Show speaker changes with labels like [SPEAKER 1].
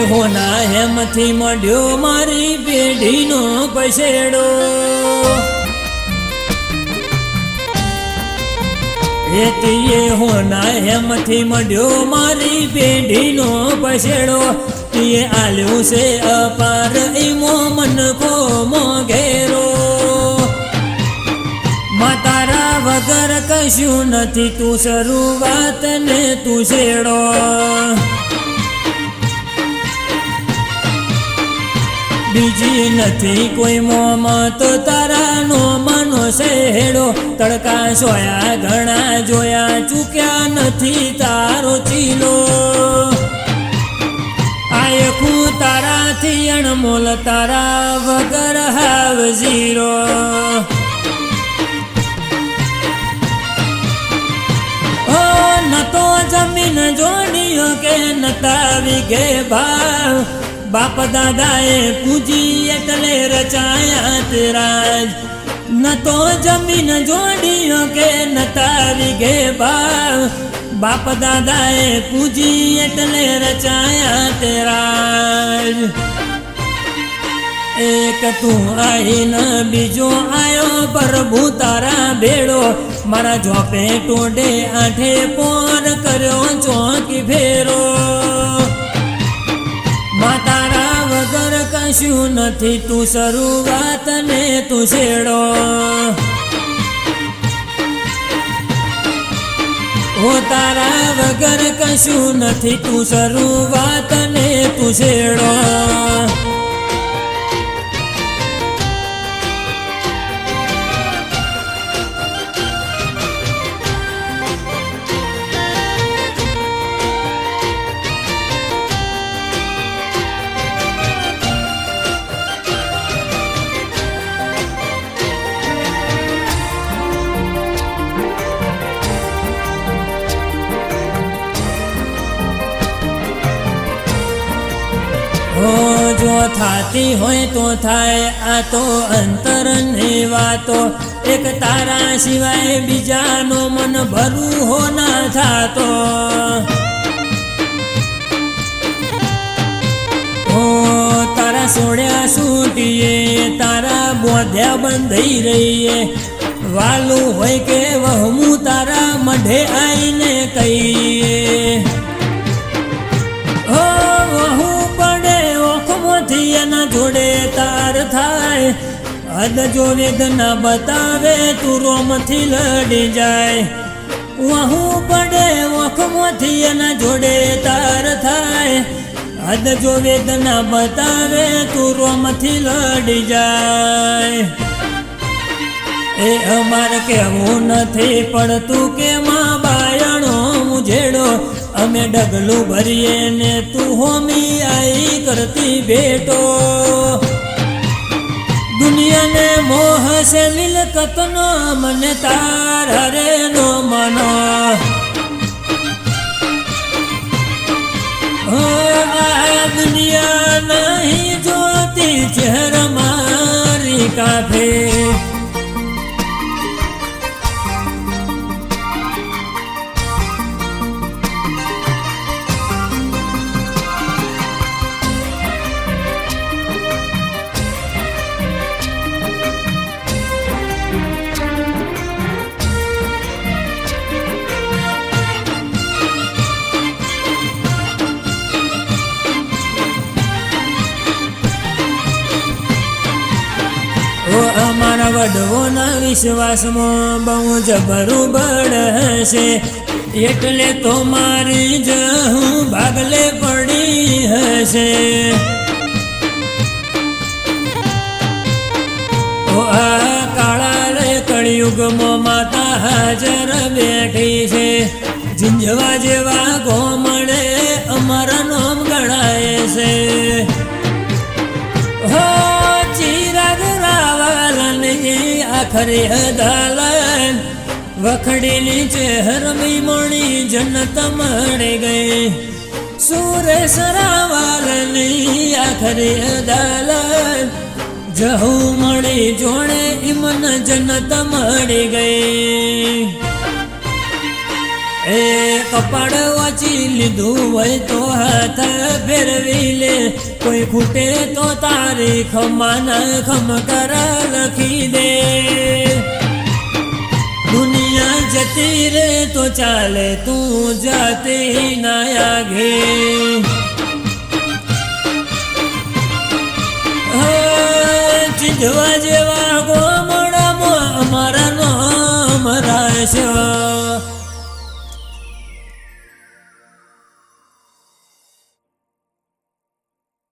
[SPEAKER 1] હોના હેમથી મળ્યો મારી પેઢીનો પછેડો. એતીએ હોના હેમથી મળ્યો મારી પેઢીનો પછેડો. તીએ આલ્યું છે અપાર, ઈમો મન મો ઘેરો. માતારા વગર કશું નથી, તું શરૂઆત ને તું છેડો. બીજી નથી કોઈ મોમાં તો તારા નો માનો શેડો. તડકા સોયા, ઘણા જોયા, ચૂક્યા નથી તારો ચીલો. આયખું તારાથી અણમોલ, તારા વગર હાવ ઝીરો. ન તો જમીન જોડીઓ કે નતા ગે ભાવ. બાપ દાદાએ પૂજી એટલે રચાયા તેરાજ. ન તો જમીન જોડીઓ કે ન તારી ગે બાપ દાદાએ પૂજી એટલે રચાયા તેરાજ. એક તું આઈને બીજો આયો, પ્રભુ તારા ભેડો મારા ઝોપે ટોડે આઠે પોર કર્યો ચોકી ફેરો. તારા વગર કશું નથી, તું શરૂઆત ને તું છેડો. હો તારા વગર કશું નથી, તું શરૂઆત ને તું છેડો. જો થાતી હોય તો થાય, આ તો અંતરની વાતો. એક તારા સિવાય બીજાનો મન ભરું હો ના થાતો. તારા સોડ્યા સૂટીએ, તારા બોધ્યા બંધાઈ રહીએ. વાલું હોય કે વહમું તારા મઢે આઈને કહીએ. હદ જો વેદના બતાવે, તું રોમથી લડી જાય. વહુ પડે ઓખમાંથી એના જોડે તાર થાય. હદ જો વેદના બતાવે, તું રોમથી લડી જાય. એ અમારે કેવું નથી પડતું કે માં બાયણો મુજેડો અમે ડગલું ભરીએ ને તું હોમી આઈ કરતી ભેટો. દુનિયાને મોહ છે મિલકતનો, મને તાર હરે નો મનો. હો, આ દુનિયા નહીં જોતી ચહેરા મારી કાફે ઓ અમારા વડવોના વિશ્વાસમાં બહુ જબરું હશે. એટલે તો મારી જ હું ભાગલે પડી હશે. ઓ કાળા રે કળિયુગમાં માતા હાજર બેઠી છે. ઝીંઝવા જેવા ગોમડે આખરે અદાલત વખડીની હરમી મણી જન્નત મળી ગઈ. સુરે રાવલની આખરે અદાલત જહુ મળી જોણે ઇમન જન્નત મળી ગઈ. એ કપડ વાંચી લીધું હોય તો હાથ ફેરવી લે. કોઈ ખૂટે તો તારી ખમાન ખમ કર લખી દે. દુનિયા જતી રે તો ચાલે તું જતી ના આગે ચીંધવા જેવા ગોમડામાં અમારા નામ રાશે